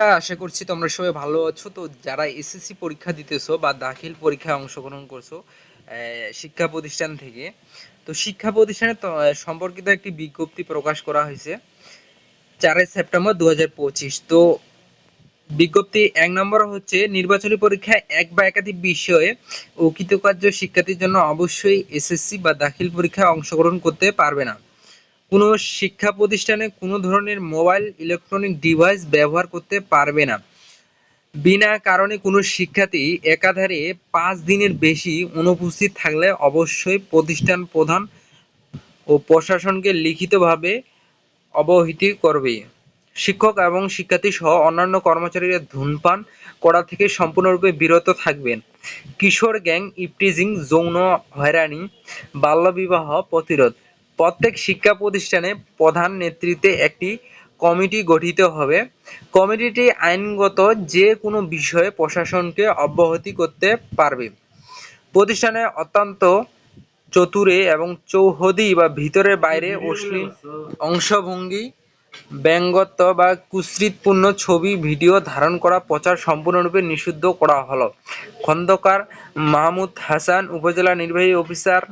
আশা করছি তোমরা সবাই ভালো আছো। তো যারা এসএসসি পরীক্ষা দিতেছো বা দাখিল পরীক্ষায় অংশগ্রহণ করছ শিক্ষা প্রতিষ্ঠান থেকে, তো শিক্ষা প্রতিষ্ঠানে সম্পর্কিত একটি বিজ্ঞপ্তি প্রকাশ করা হয়েছে চারই সেপ্টেম্বর দু হাজার পঁচিশ। তো বিজ্ঞপ্তি এক নম্বর হচ্ছে, নির্বাচনী পরীক্ষায় এক বা একাধিক বিষয়ে অকৃতকার্য শিক্ষার্থীর জন্য অবশ্যই এসএসসি বা দাখিল পরীক্ষায় অংশগ্রহণ করতে পারবে না। কোনো শিক্ষা প্রতিষ্ঠানে কোনো ধরনের মোবাইল ইলেকট্রনিক ডিভাইস ব্যবহার করতে পারবে না। বিনা কারণে কোনো শিক্ষার্থী একাধারে পাঁচ দিনের বেশি অনুপস্থিত থাকলে অবশ্যই প্রতিষ্ঠান প্রধান ও প্রশাসনকে লিখিতভাবে অবহিত করবে। শিক্ষক এবং শিক্ষার্থী সহ অন্যান্য কর্মচারীরা ধূমপান করা থেকে সম্পূর্ণরূপে বিরত থাকবেন। কিশোর গ্যাং ইপটিজিং যৌন হয়রানি, বাল্যবিবাহ প্রতিরোধ। প্রত্যেক শিক্ষা প্রতিষ্ঠানে প্রধান নেতৃত্বে একটি কমিটি গঠিত হবে। কমিটিটি আইনগত যে কোনো বিষয়ে প্রশাসনকে অব্যাহতি করতে পারবে। প্রতিষ্ঠানে অত্যন্ত চতুরে এবং চৌহদি বা ভিতরে বাইরে অশ্লীল অংশভঙ্গি, ব্যঙ্গত্ব বা কুৎসিতপূর্ণ ছবি, ভিডিও ধারণ করা প্রচার সম্পূর্ণরূপে নিষিদ্ধ করা হলো। খন্দকার মাহমুদ হাসান, উপজেলা নির্বাহী অফিসার